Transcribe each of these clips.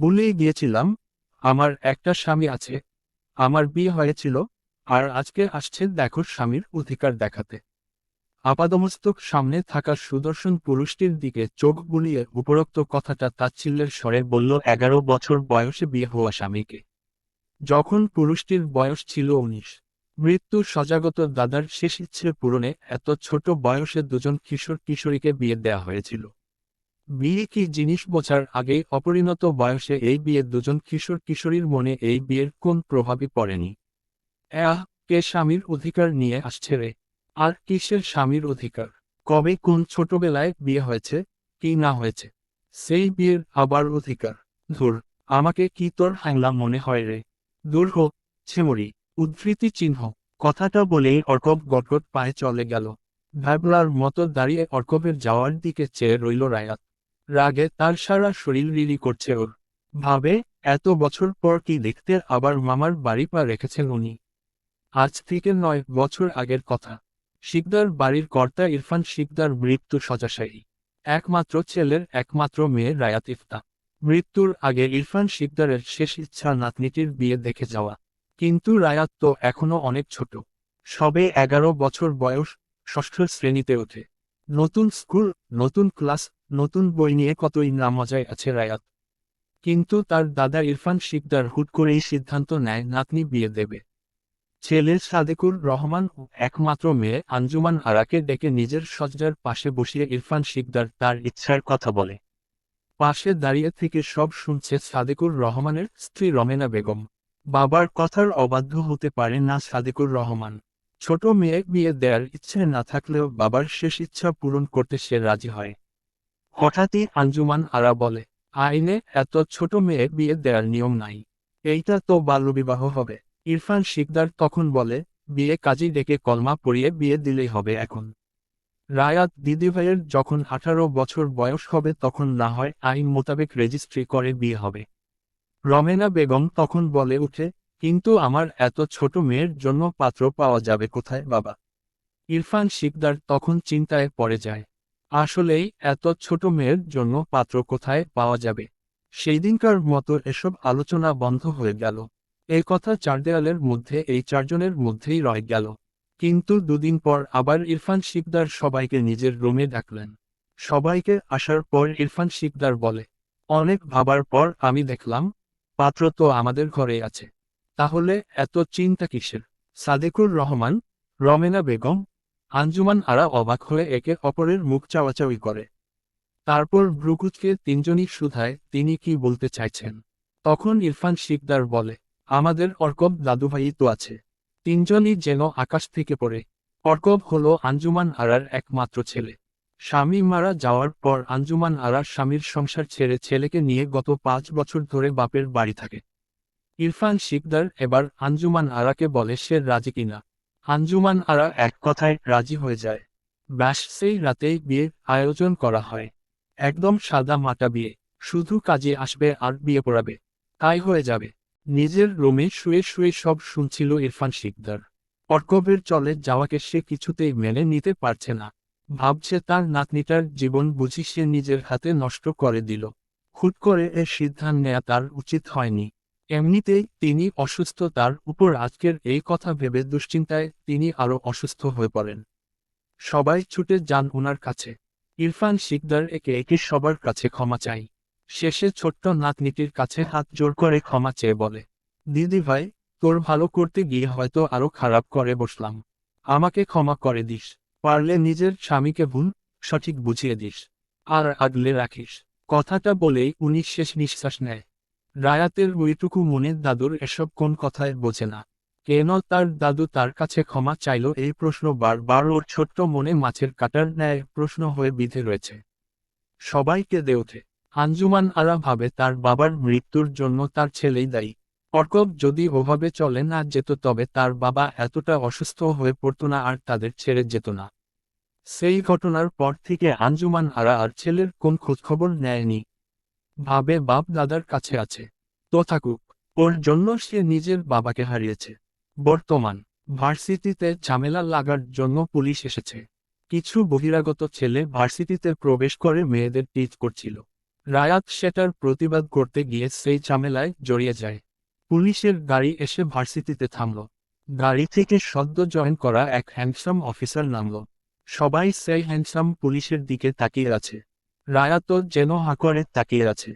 ভুলেই গিয়েছিলাম, আমার একটা স্বামী আছে। আমার বিয়ে হয়েছিল, আর আজকে আসছে দেখো স্বামীর অধিকার দেখাতে। আপাদমস্তক সামনে থাকা সুদর্শন পুরুষটির দিকে চোখ বুলিয়ে উপরোক্ত কথাটা তাচ্ছিল্যের স্বরে বলল, এগারো বছর বয়সে বিয়ে হওয়া স্বামীকে। যখন পুরুষটির বয়স ছিল উনিশ, মৃত্যু সজাগত দাদার শেষ ইচ্ছে পূরণে এত ছোট বয়সে দুজন কিশোর কিশোরীকে বিয়ে দেয়া হয়েছিল। বিয়ে কি জিনিস বোঝার আগে অপরিণত বয়সে এই বিয়ে দুজন কিশোর কিশোরীর মনে এই বিয়ের কোন প্রভাবই পড়েনি? আহ, কে স্বামীর অধিকার নিয়ে আসছে রে? আর কিসের স্বামীর অধিকার? কবে কোন ছোটবেলায় বিয়ে হয়েছে, কি না হয়েছে? সেই বিয়ের আবার অধিকার। ধুর, আমাকে কি তোর হাংলা মনে হয় রে? দূর হোক ছেমরি, উদ্ধৃতি চিহ্ন। কথাটা বলেই অর্কব গটগট পায়ে চলে গেল। ভ্যাবলার মতো দাঁড়িয়ে অর্কবের যাওয়ার দিকে চেয়ে রইল রায়াত। রাগে তার সারা শরীর রিলি করছে ওর। ভাবে, এত বছর পর কি দেখতে আবার মামার বাড়ি পা রেখেছেন উনি। আজ থেকে নয় বছর আগের কথা। শিকদার বাড়ির কর্তা ইরফান শিকদার মৃত্যু শয্যাশায়ী একমাত্র ছেলের একমাত্র মেয়ে রায়াত ইফতা। মৃত্যুর আগে ইরফান শিকদারের শেষ ইচ্ছা নাতনিটির বিয়ে দেখে যাওয়া। কিন্তু রায়াত তো এখনও অনেক ছোট। সবে এগারো বছর বয়স, ষষ্ঠ শ্রেণীতে ওঠে। নতুন স্কুল, নতুন ক্লাস নতুন বই নিয়ে কতই না মজায় আছে রায়াত। কিন্তু তার দাদা ইরফান শিকদার হুট করেই সিদ্ধান্ত নেয়, নাতনি বিয়ে দেবে। ছেলে সাদেকুর রহমান একমাত্র মেয়ে আঞ্জুমান আরাকে ডেকে নিজের সজ্জার পাশে বসিয়ে ইরফান শিকদার তার ইচ্ছার কথা বলে। পাশে দাঁড়িয়ে থেকে সব শুনছে সাদেকুর রহমানের স্ত্রী রমেনা বেগম। বাবার কথার অবাধ্য হতে পারে না সাদেকুর রহমান। ছোট মেয়ে বিয়ে দেওয়ার ইচ্ছে না থাকলেও বাবার শেষ ইচ্ছা পূরণ করতে সে রাজি হয়। হঠাৎই আঞ্জুমান আরা বলে, আইনে এত ছোট মেয়ে বিয়ে দেওয়ার নিয়ম নাই। এইটা তো বাল্যবিবাহ হবে। ইরফান শিকদার তখন বলে, বিয়ে কাজী ডেকে কলমা পড়িয়ে বিয়ে দিলেই হবে এখন। রায়াত দিদিভাইয়ের যখন আঠারো বছর বয়স হবে তখন না হয় আইন মোতাবেক রেজিস্ট্রি করে বিয়ে হবে। রমেনা বেগম তখন বলে উঠে কিন্তু আমার এত ছোট মেয়ের জন্য পাত্র পাওয়া যাবে কোথায়, বাবা? ইরফান শিকদার তখন চিন্তায় পড়ে যায়। আসলেই এত ছোট মেয়ের জন্য পাত্র কোথায় পাওয়া যাবে? সেই দিনকার মতো এসব আলোচনা বন্ধ হয়ে গেল। এই কথা চার দেয়ালের মধ্যে, এই চারজনের মধ্যেই রয়ে গেল। কিন্তু দুদিন পর আবার ইরফান শিকদার সবাইকে নিজের রুমে ডাকলেন। সবাইকে আসার পর ইরফান শিকদার বলে, অনেক ভাবার পর আমি দেখলাম, পাত্র তো আমাদের ঘরে আছে। তাহলে এত চিন্তা কিসের? সাদেকুর রহমান, রমেনা বেগম আঞ্জুমান আরা অবাক হয়ে একে অপরের মুখ চাওয়াচাওয়ি করে। তারপর ব্রুকুচকে তিনজনই শুধায় তিনি কি বলতে চাইছেন? তখন ইরফান শিকদার বলে, আমাদের অর্কব দাদুভাই তো আছে। তিনজনই যেন আকাশ থেকে পড়ে। অর্কব হল আঞ্জুমান আরার একমাত্র ছেলে। স্বামী মারা যাওয়ার পর আঞ্জুমান আরার স্বামীর সংসার ছেড়ে ছেলেকে নিয়ে গত পাঁচ বছর ধরে বাপের বাড়ি থাকে। ইরফান শিকদার এবার আঞ্জুমান আরাকে বলে, সে রাজি কিনা? আঞ্জুমান আরা এক কথায় রাজি হয়ে যায়। ব্যাস, সেই রাতেই বিয়ের আয়োজন করা হয়। একদম সাদা মাটা বিয়ে, শুধু কাজে আসবে আর বিয়ে পড়াবে। তাই হয়ে যাবে। নিজের রুমে শুয়ে শুয়ে সব শুনছিল ইরফান শিকদার। অর্কবের চলে যাওয়াকে সে কিছুতেই মেনে নিতে পারছে না। ভাবছে তার নাতনিটার জীবন বুঝি সে নিজের হাতে নষ্ট করে দিল। হুট করে এ সিদ্ধান্ত নেয়া তার উচিত হয়নি। এমনিতেই তিনি অসুস্থ তার উপর আজকের এই কথা ভেবে দুশ্চিন্তায় তিনি আরও অসুস্থ হয়ে পড়েন। সবাই ছুটে যান ওনার কাছে। ইরফান শিকদার একে একে সবার কাছে ক্ষমা চাই শেষে ছোট্ট নাতনিটির কাছে হাত জোর করে ক্ষমা চেয়ে বলে, দিদি ভাই, তোর ভালো করতে গিয়ে হয়তো আরও খারাপ করে বসলাম। আমাকে ক্ষমা করে দিস। পারলে নিজের স্বামীকে ভুল, সঠিক বুঝিয়ে দিস। আর আগলে রাখিস। কথাটা বলেই উনি শেষ নিঃশ্বাস নেয়। রায়াতের ওইটুকু মনে দাদুর এসব কোন কথায় বোঝে না। কেন তার দাদু তার কাছে ক্ষমা চাইল এই প্রশ্ন বারবার ওর ছোট্ট মনে মাছের কাটার ন্যায় প্রশ্ন হয়ে বিধে রয়েছে। সবাইকে দে ওঠে। আঞ্জুমান আরা ভাবে তার বাবার মৃত্যুর জন্য তার ছেলেই দায়ী। অর্কব যদি ওভাবে চলে না যেত তবে তার বাবা এতটা অসুস্থ হয়ে পড়তো না আর তাদের ছেড়ে যেত না। সেই ঘটনার পর থেকে আঞ্জুমান আরা আর ছেলের কোন খোঁজখবর নেয়নি। ভাবে বাপ দাদার কাছে আছে। তো থাকুক, ওর জন্য সে নিজের বাবাকে হারিয়েছে। বর্তমান ভার্সিটিতে ঝামেলা লাগার জন্য পুলিশ এসেছে। কিছু বহিরাগত ছেলে ভার্সিটিতে প্রবেশ করে মেয়েদের টিচ করছিল। রায়াত সেটার প্রতিবাদ করতে গিয়ে সেই ঝামেলায় জড়িয়ে যায়। পুলিশের গাড়ি এসে ভার্সিটিতে থামল। গাড়ি থেকে সদ্য জয়েন করা এক হ্যান্ডসাম অফিসার নামল। সবাই সেই হ্যান্ডসাম পুলিশের দিকে তাকিয়ে আছে। রায়াতও যেন হাকরে তাকিয়ে আছে।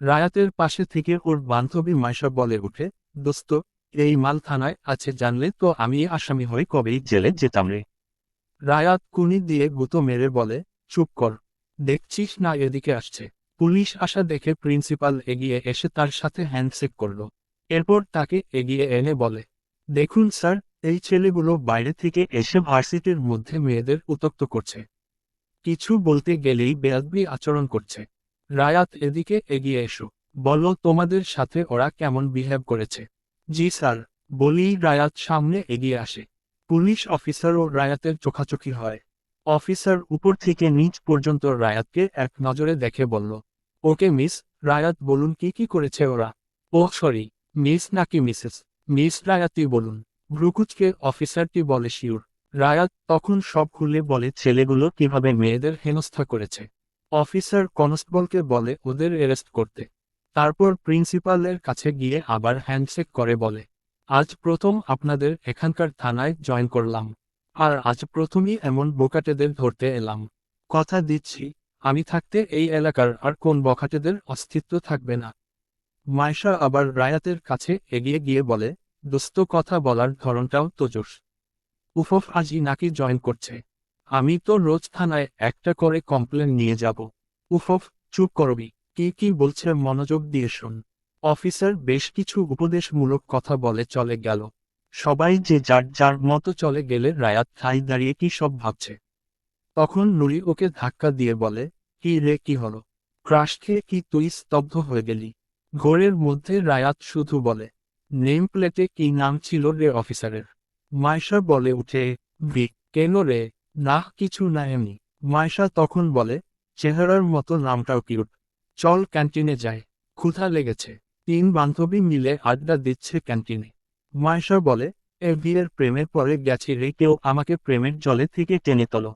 রায়াতের পাশে থেকে ওর বান্ধবী মাইশা বলে উঠে দোস্ত, এই মাল থানায় আছে, জানলে তো আমি আসামি হয়ে কবেই জেলে যেতাম রে? রায়াত কুনি দিয়ে গুতো মেরে বলে, চুপ কর, দেখছিস না এদিকে আসছে। পুলিশ আসা দেখে প্রিন্সিপাল এগিয়ে এসে তার সাথে হ্যান্ডশেক করল। এরপর তাকে এগিয়ে এনে বলে, দেখুন স্যার, এই ছেলেগুলো বাইরে থেকে এসে ভার্সিটির মধ্যে মেয়েদের উত্তক্ত করছে। কিছু বলতে গেলেই বেয়াদবি আচরণ করছে। রায়াত, এদিকে এগিয়ে এসো। বলো, তোমাদের সাথে ওরা কেমন বিহেভ করেছে? জি, স্যার। বলি রায়াত সামনে এগিয়ে আসে। পুলিশ অফিসার ও রায়াতের চোখাচোখি হয়। অফিসার উপর থেকে নিচ পর্যন্ত রায়াতকে এক নজরে দেখে বলল, ওকে, মিস, রায়াত, বলুন কি কি করেছে ওরা? ও সরি, মিস নাকি মিসেস? মিস রায়াতই বলুন। ভ্রুকুচকে, অফিসারটি বলে শিউর রায়াত তখন সব খুলে বলে, ছেলেগুলো কীভাবে মেয়েদের হেনস্থা করেছে? অফিসার কনস্টেবলকে বলে, ওদের অ্যারেস্ট করতে। তারপর প্রিন্সিপালের কাছে গিয়ে আবার হ্যান্ডশেক করে বলে, আজ প্রথম আপনাদের এখানকার থানায় জয়েন করলাম। আর আজ প্রথমই এমন বোকাটেদের ধরতে এলাম। কথা দিচ্ছি, আমি থাকতে এই এলাকার আর কোন বখাটেদের অস্তিত্ব থাকবে না। মাইশা আবার রায়াতের কাছে এগিয়ে গিয়ে বলে, দোস্ত, কথা বলার ধরনটাও তোজস উফফ, আজই নাকি জয়েন করছে। আমি তো রোজ থানায় একটা করে কমপ্লেন নিয়ে যাব। উফফ, চুপ করবি। কি কি বলছে, মনোযোগ দিয়ে শোন। অফিসার বেশ কিছু উপদেশমূলক কথা বলে চলে গেল। সবাই যে যার যার মতো চলে গেলে রায়াত ঠাই দাঁড়িয়ে কি সব ভাবছে? তখন নুরি ওকে ধাক্কা দিয়ে বলে, কি রে, কি হলো? ক্রাশ খেয়ে কি তুই স্তব্ধ হয়ে গেলি? ঘোরের মধ্যে রায়াত শুধু বলে নেম প্লেটে কি নাম ছিল রে অফিসারের? মাইশা বলে উঠে বি, কেন রে? না কিছু না এমনি। মাইশা তখন বলে, চেহারার মতো নামটাও কিউট। চল ক্যান্টিনে যাই। ক্ষুধা লেগেছে। তিন বান্ধবী মিলে আড্ডা দিচ্ছে ক্যান্টিনে। মাইশা বলে, এ বিয়ের প্রেমের পরে গেছি রে, কেউ আমাকে প্রেমের জলে থেকে টেনে তোলো।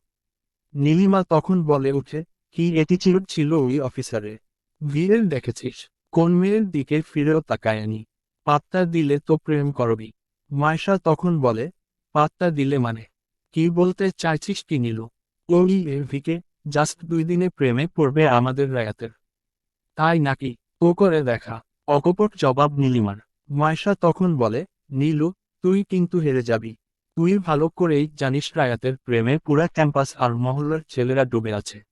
নীলিমা তখন বলে উঠে কি এটিচিউড ছিল ওই অফিসারে বিয়ের দেখেছিস, কোন মেয়ের দিকে ফিরেও তাকায়নি। পাত্তা দিলে তো প্রেম করবি। মাইশা তখন বলে, পাত্তা দিলে মানে। কি বলতে চাইছিস কি নিল? ওই এভিকে জাস্ট দুই দিনে প্রেমে পড়বে আমাদের রায়াতের। তাই নাকি? ও করে দেখা। অকপট জবাব নীলিমার। মাইশা তখন বলে, নীলু, তুই কিন্তু হেরে যাবি। তুই ভালো করেই জানিস রায়াতের প্রেমে পুরা ক্যাম্পাস আর মহল্লার ছেলেরা ডুবে আছে।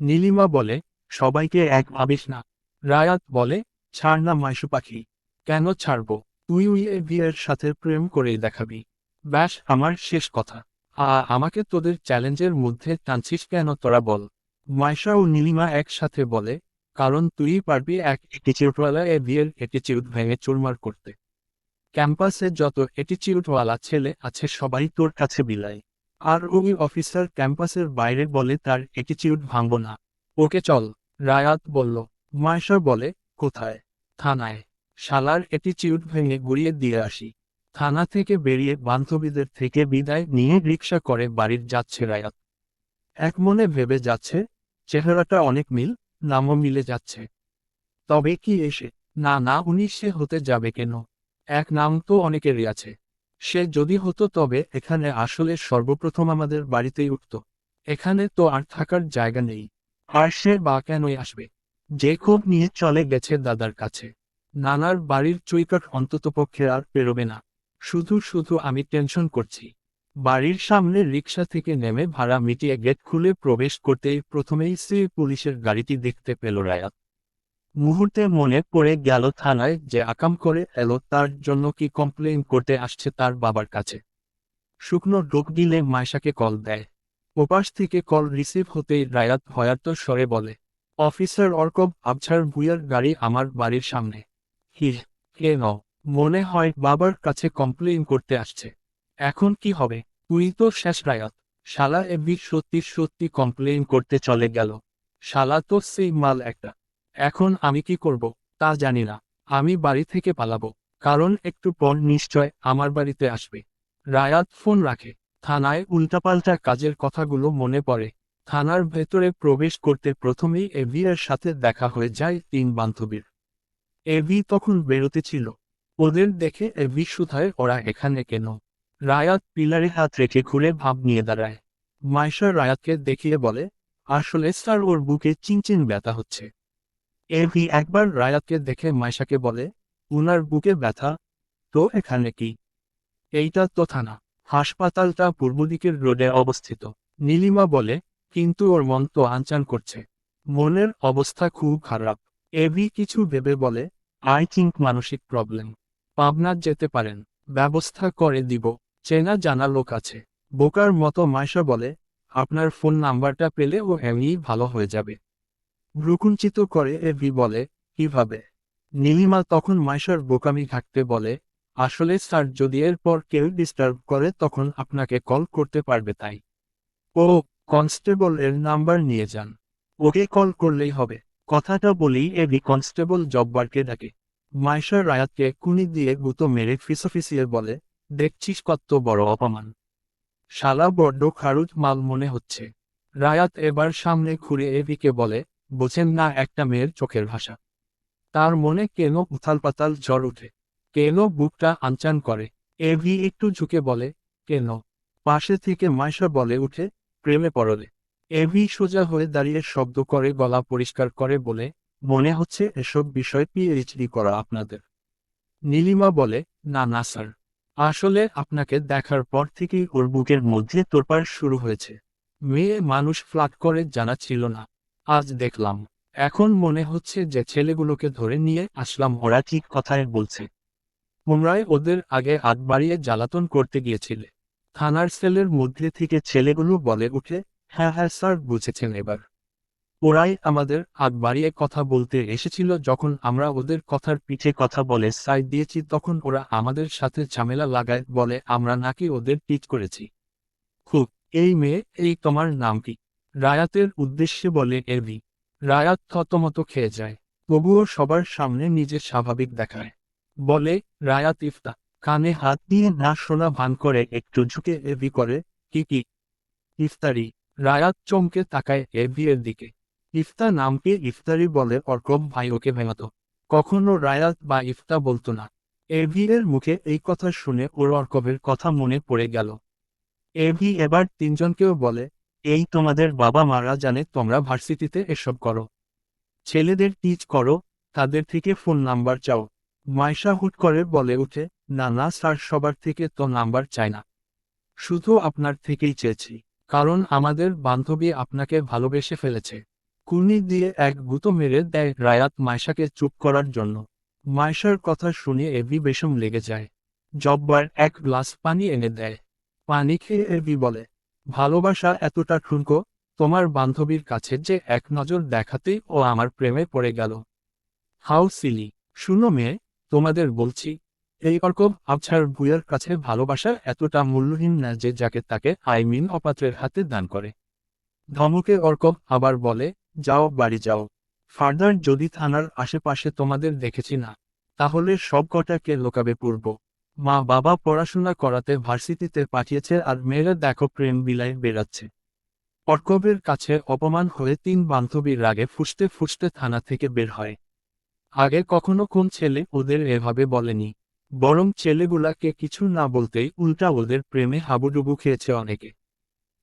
নীলিমা বলে, সবাইকে এক ভাবিস না। রায়াত বলে, ছাড় না মাইশু পাখি। কেন ছাড়ব? তুই উই এ বিয়ের সাথে প্রেম করেই দেখাবি। ব্যাস, আমার শেষ কথা। আ, আমাকে তোদের চ্যালেঞ্জের মধ্যে টানছিস কেন তোরা বল। মাইশা ও নীলিমা একসাথে বলে, কারণ তুই পারবি এক এটিচিউডওয়ালা এ বিয়ের এটিচিউড ভেঙে চুরমার করতে। ক্যাম্পাসে যত এটিচিউডওয়ালা ছেলে আছে, সবাই তোর কাছে বিলায় আর ওই অফিসার ক্যাম্পাসের বাইরে বলে, তার এটিচিউড ভাঙব না। ওকে চল, রায়াত বলল। মাইশা বলে, কোথায়? থানায়। শালার এটিচিউড ভেঙে গুড়িয়ে দিয়ে আসি। থানা থেকে বেরিয়ে বান্ধবীদের থেকে বিদায় নিয়ে রিক্সা করে বাড়ির যাচ্ছে রায়াত। এক মনে ভেবে যাচ্ছে, চেহারাটা অনেক মিল, নামও মিলে যাচ্ছে। তবে কি এসে? না না, উনি সে হতে যাবে কেন? এক নাম তো অনেকেরই আছে। সে যদি হতো তবে এখানে আসলে সর্বপ্রথম আমাদের বাড়িতেই উঠত। এখানে তো আর থাকার জায়গা নেই। আর সে বা কেনই আসবে? যে খুব নিয়ে চলে গেছে দাদার কাছে। নানার বাড়ির চৈকাট অন্ততপক্ষে আর পেরোবে না। শুধু শুধু আমি টেনশন করছি। বাড়ির সামনে রিক্সা থেকে নেমে ভাড়া মিটিয়ে গেট খুলে প্রবেশ করতেই প্রথমেই শ্রী পুলিশের গাড়িটি দেখতে পেল রায়াত মুহূর্তে মনে পড়ে গেল থানায় যে আকাম করে এলো, তার জন্য কি কমপ্লেন করতে আসছে তার বাবার কাছে। শুকনো ডোক দিলে মায়শাকে কল দেয়। ওপাশ থেকে কল রিসিভ হতেই রায়াত ভয়ার্ত স্বরে বলে, অফিসার অর্কব, আবছার ভুইয়ার গাড়ি আমার বাড়ির সামনে। হির কে ন? মনে হয় বাবার কাছে কমপ্লেন করতে আসছে। এখন কি হবে? তুই তো শেষ রায়ত। শালা এবি সত্যি সত্যি কমপ্লেন করতে চলে গেল। শালা তো সেই মাল একটা। এখন আমি কি করব? তা জানি না। আমি বাড়ি থেকে পালাবো। কারণ একটু পর নিশ্চয় আমার বাড়িতে আসবে। রায়াত ফোন রাখে। থানায় উল্টাপাল্টা কাজের কথাগুলো মনে পড়ে। থানার ভেতরে প্রবেশ করতে প্রথমেই এভি এর সাথে দেখা হয়ে যায় তিন বান্ধবীর। এভি তখন বেরোতে ছিল। ওদের দেখে এভি সুধায়, ওরা এখানে কেন? রায়াত পিলারে হাত রেখে ঘুরে ভাব নিয়ে দাঁড়ায়। মাইশা রায়াতকে দেখিয়ে বলে, আসলে স্যার, ওর বুকে চিনচিন ব্যথা হচ্ছে। এভি একবার রায়াতকে দেখে মাইশাকে বলে, উনার বুকে ব্যথা? তো এখানে কি? এইটা তো থানা। হাসপাতালটা পূর্ব দিকের রোডে অবস্থিত। নীলিমা বলে, কিন্তু ওর মন তো আনচান করছে। মনের অবস্থা খুব খারাপ। এভি কিছু ভেবে বলে, আই থিঙ্ক মানসিক প্রবলেম। পাবনা যেতে পারেন। ব্যবস্থা করে দিব। চেনা জানা লোক আছে। বোকার মতো মাইশা বলে, আপনার ফোন নাম্বারটা পেলে ও এমনিই ভালো হয়ে যাবে। ভ্রুকুঞ্চিত করে এভি বলে, কীভাবে? নীলিমা তখন মাইশার বোকামি ঘাটতে বলে, আসলে স্যার, যদি এরপর কেউ ডিস্টার্ব করে, তখন আপনাকে কল করতে পারবে তাই। ও কনস্টেবল এর নাম্বার নিয়ে যান। ওকে কল করলেই হবে। কথাটা বলেই এভি কনস্টেবল জব্বারকে ডাকে। মাইশা রায়াতকে কুনি দিয়ে গুতো মেরে ফিসফিসিয়ে বলে, দেখছিস কত বড় অপমান। শালা বড্ড খারুজ মাল মনে হচ্ছে রায়াত এবার সামনে ঘুরে এভিকে বলে, বোঝেন না একটা মেয়ের চোখের ভাষা। তার মনে কেন উথাল পাতাল জ্বর উঠে? কেন বুকটা আনচান করে? এভি একটু ঝুঁকে বলে, কেন? পাশে থেকে মাইশা বলে উঠে, প্রেমে পড়লে। এভি সোজা হয়ে দাঁড়িয়ে শব্দ করে, গলা পরিষ্কার করে বলে, মনে হচ্ছে এসব বিষয় পিএইচডি করা আপনাদের। নীলিমা বলে, না না, স্যার। আসলে আপনাকে দেখার পর থেকেই ওর বুকের মধ্যে তোরপার শুরু হয়েছে। মেয়ে মানুষ ফ্লাট করে জানা ছিল না। আজ দেখলাম। এখন মনে হচ্ছে যে ছেলেগুলোকে ধরে নিয়ে আসলাম ওরা ঠিক কথায় বলছে। তোমরাই ওদের আগে হাত বাড়িয়ে জ্বালাতন করতে গিয়েছিলে। থানার সেলের মধ্যে থেকে ছেলেগুলো বলে উঠে হ্যাঁ হ্যাঁ স্যার, বুঝেছেন এবার। ওরাই আমাদের আগ বাড়িয়ে কথা বলতে এসেছিল যখন আমরা ওদের কথার পিঠে কথা বলে সাইড দিয়েছি, তখন ওরা আমাদের সাথে ঝামেলা লাগায় বলে, আমরা নাকি ওদের টিচ করেছি। খুব, এই মেয়ে, এই তোমার নাম কি? রায়াতের উদ্দেশ্যে বলে এরবি রায়াত থতমত খেয়ে যায়, তবুও সবার সামনে নিজের স্বাভাবিক দেখায়। বলে, রায়াত ইফতা, কানে হাত দিয়ে না শোনা ভান করে, একটু ঝুঁকে এভি করে, কি কি? ইফতারি রায়াত চমকে তাকায় এভি এর দিকে। ইফতা নামকে ইফতারি বলে অর্কব ভাই ওকে ভেঙাত। কখনো রায়াত বা ইফতা বলতো না। এভি এর মুখে এই কথা শুনে ওর অর্কবের কথা মনে পড়ে গেল। এভি এবার তিনজনকেও বলে, এই তোমাদের বাবা মারা জানে তোমরা ভার্সিটিতে এসব করো। ছেলেদের টিচ করো, তাদের থেকে ফোন নাম্বার চাও। মাইশা হুট করে বলে উঠে না না স্যার, সবার থেকে তো নাম্বার চাই না। শুধু আপনার থেকেই চেয়েছি। কারণ আমাদের বান্ধবী আপনাকে ভালোবেসে ফেলেছে। কুর্নি দিয়ে এক গুঁতো মেরে দেয় রায়াত মাইশাকে চুপ করার জন্য। মাইশার কথা শুনে এভি বেশম লেগে যায়। জব্বার এক গ্লাস পানি এনে দেয়। পানি খেয়ে এভি বলে, ভালোবাসা এতটা ঠুনকো, তোমার বান্ধবীর কাছে যে এক নজর দেখাতেই ও আমার প্রেমে পড়ে গেল। হাউ সিলি, শুনো মেয়ে, তোমাদের বলছি এই অর্কব আবছার ভুইয়ার কাছে ভালোবাসা এতটা মূল্যহীন না যে যাকে তাকে আইমিন অপাত্রের হাতে দান করে। ধমকে অর্কব আবার বলে, যাও, বাড়ি যাও। ফার্দার, যদি থানার আশেপাশে তোমাদের দেখেছি না, তাহলে সব কটাকে লোকাবে পূর্ব। মা বাবা পড়াশোনা করাতে ভার্সিটিতে পাঠিয়েছে আর মেয়েরা দেখো প্রেম বিলায় বেড়াচ্ছে। অর্কবের কাছে অপমান হয়ে তিন বান্ধবীর রাগে ফুসতে ফুসতে থানা থেকে বের হয়। আগে কখনো কোন ছেলে ওদের এভাবে বলেনি। বরং ছেলেগুলাকে কিছু না বলতেই উল্টা ওদের প্রেমে হাবুডুবু খেয়েছে অনেকে।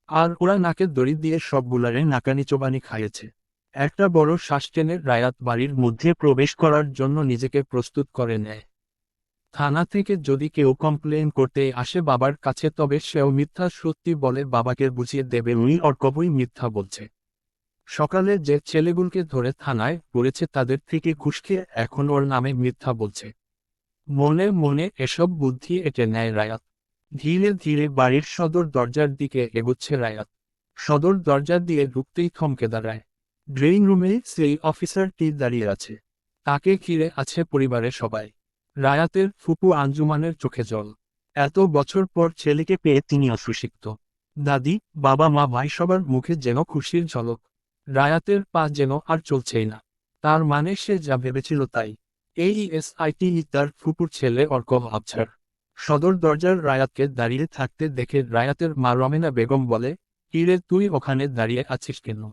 আর ওরা নাকে দড়ি দিয়ে সবগুলারে নাকানি চোবানি খাইয়েছে। একটা বড় শ্বাস টেনে রায়াত বাড়ির মধ্যে প্রবেশ করার জন্য নিজেকে প্রস্তুত করে নেয়। থানা থেকে যদি কেউ কমপ্লেন করতে আসে বাবার কাছে, তবে সেও মিথ্যা সত্যি বলে বাবাকে বুঝিয়ে দেবে উনি অর্কবই মিথ্যা বলছে। সকালে যে ছেলেগুলোকে ধরে থানায় পড়েছে তাদের থেকে ঘুষ খেয়ে এখন ওর নামে মিথ্যা বলছে। মনে মনে এসব বুদ্ধি এটে নেয় রায়াত। ধীরে ধীরে বাড়ির সদর দরজার দিকে এগোচ্ছে রায়াত। সদর দরজা দিয়ে ঢুকতেই থমকে দাঁড়ায়। ড্রেইং রুমে সেই অফিসারটি দাঁড়িয়ে আছে। তাকে ঘিরে আছে পরিবারের সবাই। রায়াতের ফুপু আঞ্জুমানের চোখে জল। এত বছর পর ছেলেকে পেয়ে তিনি অসুশিক্ত দাদি, বাবা, মা, ভাই সবার মুখে যেন খুশির ঝলক। রায়াতের পা যেন আর চলছেই না। তার মানে সে যা ভেবেছিল তাই। এই এসআইটি তার ফুপুর ছেলে অর্ক আবছার। সদর দরজার রায়াতকে দাঁড়িয়ে থাকতে দেখে রায়াতের মা রমেনা বেগম বলে, কিরে, তুই ওখানে দাঁড়িয়ে আছিস কেন?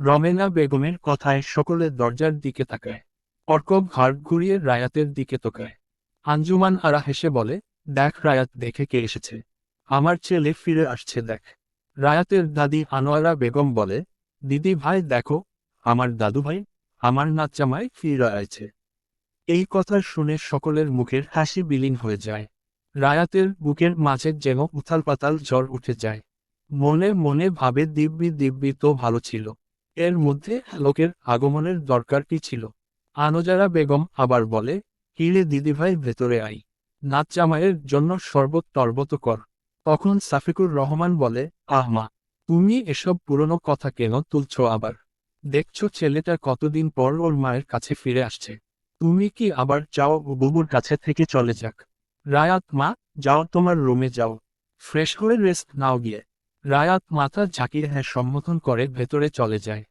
রমেনা বেগমের কথায় সকলে দরজার দিকে তাকায়। অর্কব ঘাড় ঘুরিয়ে রায়াতের দিকে তোকায়। আঞ্জুমান আরা হেসে বলে, দেখ রায়াত, দেখে কে এসেছে। আমার ছেলে ফিরে আসছে, দেখ। রায়াতের দাদি আনোয়ারা বেগম বলে, দিদি ভাই, দেখো, আমার দাদু ভাই আমার নাচ্চামায় ফিরে আছে এই কথা শুনে সকলের মুখের হাসি বিলীন হয়ে যায়। রায়াতের বুকের মাঝে যেন উথাল পাতাল জ্বর উঠে যায়। মনে মনে ভাবে দিব্যি দিব্যি তো ভালো ছিল। এর মধ্যে লোকের আগমনের দরকার কি ছিল? আনোজারা বেগম আবার বলে কিরে দিদিভাই, ভেতরে আই নাচ জামাইয়ের জন্য শরবত টরবত কর। তখন সাফিকুর রহমান বলে, আহ মা, তুমি এসব পুরনো কথা কেন তুলছ আবার? দেখছ ছেলেটা কতদিন পর ওর মায়ের কাছে ফিরে আসছে। তুমি কি আবার যাও বুবুর কাছে থেকে চলে যাক। রায়াত, মা, যাও তোমার রুমে যাও। ফ্রেশ হয়ে রেস্ট নাও গিয়ে। রায়াত মাথা ঝাঁকিয়ে হ্যাঁ সম্বোধন করে ভেতরে চলে যায়।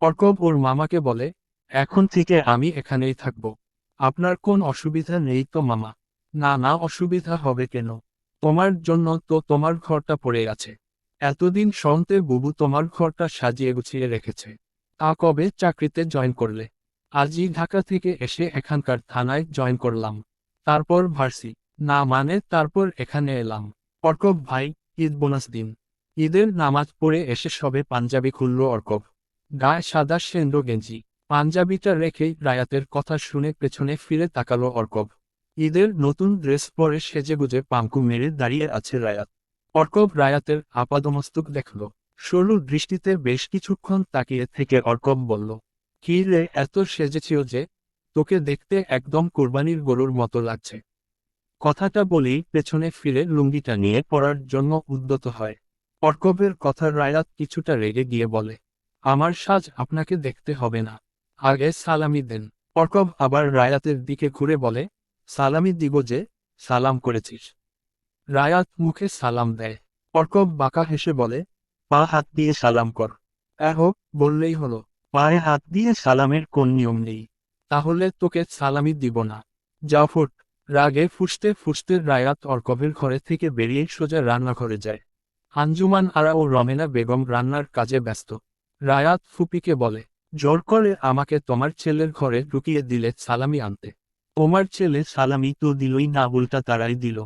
অর্কব ওর মামাকে বলে, এখন থেকে আমি এখানেই থাকব। আপনার কোন অসুবিধা নেই তো, মামা? না না, অসুবিধা হবে কেন? তোমার জন্য তো তোমার ঘরটা পড়ে আছে। এতদিন সন্তে বুবু তোমার ঘরটা সাজিয়ে গুছিয়ে রেখেছে। তা কবে চাকরিতে জয়েন করলে? আজই ঢাকা থেকে এসে এখানকার থানায় জয়েন করলাম। তারপর ভার্সি। না মানে তারপর এখানে এলাম। অর্কব ভাই, ঈদ বোনাস দিন। ঈদের নামাজ পড়ে এসে সবে পাঞ্জাবি খুলল অর্কব। গায়ে সাদা সেন্দ্র গেঞ্জি। পাঞ্জাবিটা রেখেই রায়াতের কথা শুনে পেছনে ফিরে তাকালো অর্কব। ঈদের নতুন ড্রেস পরে সেজেগুজে পাঙ্কু মেরে দাঁড়িয়ে আছে রায়াত। অর্কব রায়াতের আপাদমস্তক দেখল। সরু দৃষ্টিতে বেশ কিছুক্ষণ তাকিয়ে থেকে অর্কব বলল কি এত সেজেছিও যে, তোকে দেখতে একদম কোরবানির গরুর মতো লাগছে। কথাটা বলেই পেছনে ফিরে লুঙ্গিটা নিয়ে পড়ার জন্য উদ্যত হয়। অর্কবের কথা রায়াত কিছুটা রেগে গিয়ে বলে, আমার সাজ আপনাকে দেখতে হবে না। আগে সালামি দেন। অর্কব আবার রায়াতের দিকে ঘুরে বলে, সালামি দিব যে, সালাম করেছিস। রায়াত মুখে সালাম দেয়। অর্কব বাঁকা হেসে বলে, পা হাত দিয়ে সালাম কর। এহ বললেই হলো। পায়ে হাত দিয়ে সালামের কোন নিয়ম নেই। তাহলে তোকে সালামি দিব না। জাফর রাগে ফুসতে ফুসতে রায়াত অর্কবের ঘরে থেকে বেরিয়ে সোজা রান্নাঘরে যায়। আঞ্জুমান আরা ও রমেনা বেগম রান্নার কাজে ব্যস্ত। রায়াত ফুপিকে বলে জোর করে আমাকে তোমার ছেলের ঘরে ঢুকিয়ে দিলে সালামি আনতে। তোমার ছেলে সালামি তো দিলই না উল্টা তারাই দিল।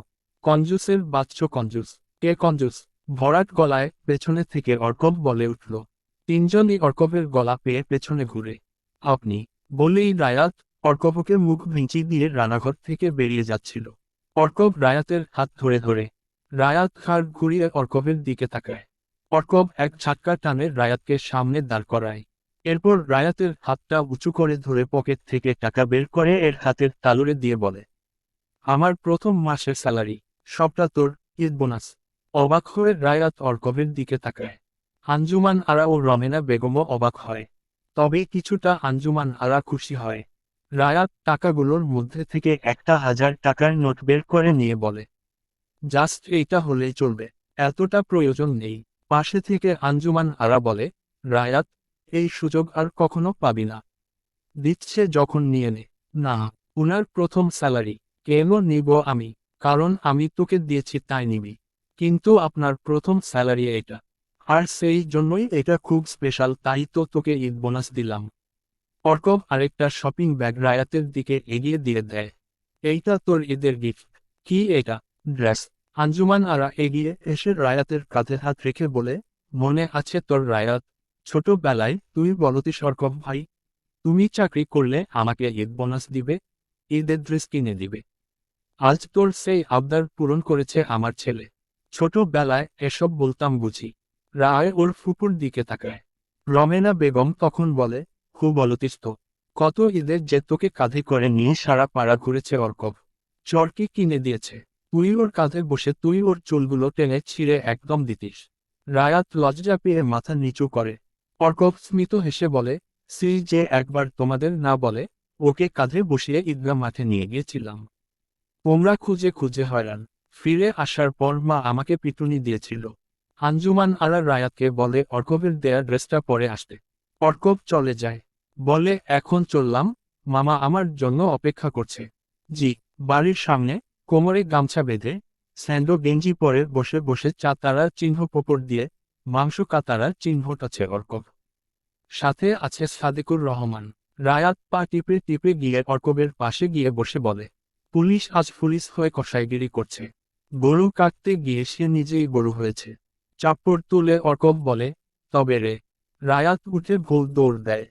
কঞ্জুসের বাচ্চ কঞ্জুস। কে কঞ্জুস? ভরাট গলায় পেছনে থেকে অর্কব বলে উঠল। তিনজনই অর্কবের গলা পেয়ে পেছনে ঘুরে। আপনি, বলেই রায়াত, অর্কবকে মুখ ভিঞ্চি দিয়ে রানাঘর থেকে বেরিয়ে যাচ্ছিল। অর্কব রায়াতের হাত ধরে ধরে। রায়াত খাড় ঘুরিয়ে অর্কবের দিকে তাকায়। অর্কব এক ঝাটকা টানে রায়াতকে সামনে দাঁড় করায়। এরপর রায়াতের হাতটা উঁচু করে ধরে পকেট থেকে টাকা বের করে এর হাতের তালুরে দিয়ে বলে, আমার প্রথম মাসের স্যালারি, সবটা তোর ঈদ বোনাস। অবাক হয়ে রায়াত অর্কবের দিকে তাকায়। আঞ্জুমান আরা ও রমেনা বেগমও অবাক হয়। তবে কিছুটা আঞ্জুমান আরা খুশি হয়। রায়াত টাকাগুলোর মধ্যে থেকে একটা হাজার টাকার নোট বের করে নিয়ে বলে, জাস্ট এইটা হলেই চলবে, এতটা প্রয়োজন নেই। পাশে থেকে আঞ্জুমান আরা বলে রায়াত এই সুযোগ আর কখনো পাবি না। দিচ্ছে যখন নিয়ে নে। না, উনার প্রথম স্যালারি, কেন নিব আমি? কারণ আমি তোকে দিয়েছি তাই নিবি। কিন্তু আপনার প্রথম স্যালারি এটা আর সেই জন্যই এটা খুব স্পেশাল তাই তো তোকে ঈদ বোনাস দিলাম। অর্কব আরেকটা শপিং ব্যাগ রায়াতের দিকে এগিয়ে দিয়ে দেয়। এইটা তোর ঈদের গিফট কি এটা? ড্রেস আঞ্জুমান আরা এগিয়ে এসে রায়াতের কাঁধে হাত রেখে বলে, মনে আছে তোর রায়াত। ছোটবেলায় তুই বলতি সরকম ভাই, তুমি চাকরি করলে আমাকে ঈদ বোনাস দিবে, ঈদের ড্রেস কিনে দিবে। আজ তোর সেই আবদার পূরণ করেছে আমার ছেলে। ছোটবেলায় এসব বলতাম বুঝি। রায় ওর ফুপুর দিকে তাকায়। রমেনা বেগম তখন বলে, খুব বলতিস তো কত ঈদের যে তোকে কাঁধে করে নিয়ে সারা পাড়া ঘুরেছে অর্কব। চরকি কিনে দিয়েছে। তুই ওর কাঁধে বসে তুই ওর চুলগুলো টেনে ছিঁড়ে একদম দিতিস। রায়াত লজ্জা পেয়ে মাথা নিচু করে। অর্কব স্মিত হেসে বলে, সি যে একবার তোমাদের না বলে, ওকে কাঁধে বসিয়ে ঈদগা মাঠে নিয়ে গিয়েছিলাম। তোমরা খুঁজে খুঁজে হয়রান। ফিরে আসার পর মা আমাকে পিটুনি দিয়েছিল। আঞ্জুমান আরা রায়াতকে বলে, অর্কবের দেয়া ড্রেসটা পরে আসতে। অর্কব চলে যায়। বলে, এখন চললাম। মামা আমার জন্য অপেক্ষা করছে। জি, বাড়ির সামনে কোমরে গামছা বেঁধে, স্যান্ডো গেঞ্জি পরে বসে বসে চাতারার চিহ্ন পোপর দিয়ে মাংস কাতারার চিহ্নটাছে অর্কব। সাথে আছে সাদেকুর রহমান। রায়াত পা টিপে টিপে গিয়ে অর্কবের পাশে গিয়ে বসে বলে, পুলিশ আজ পুলিশ হয়ে কষাইগিরি করছে। গরু কাটতে গিয়ে সে নিজেই গরু হয়েছে। চাপড় তুলে অর্কব বলে তবে রে রায়াত উঠে ভুল দৌড় দেয়।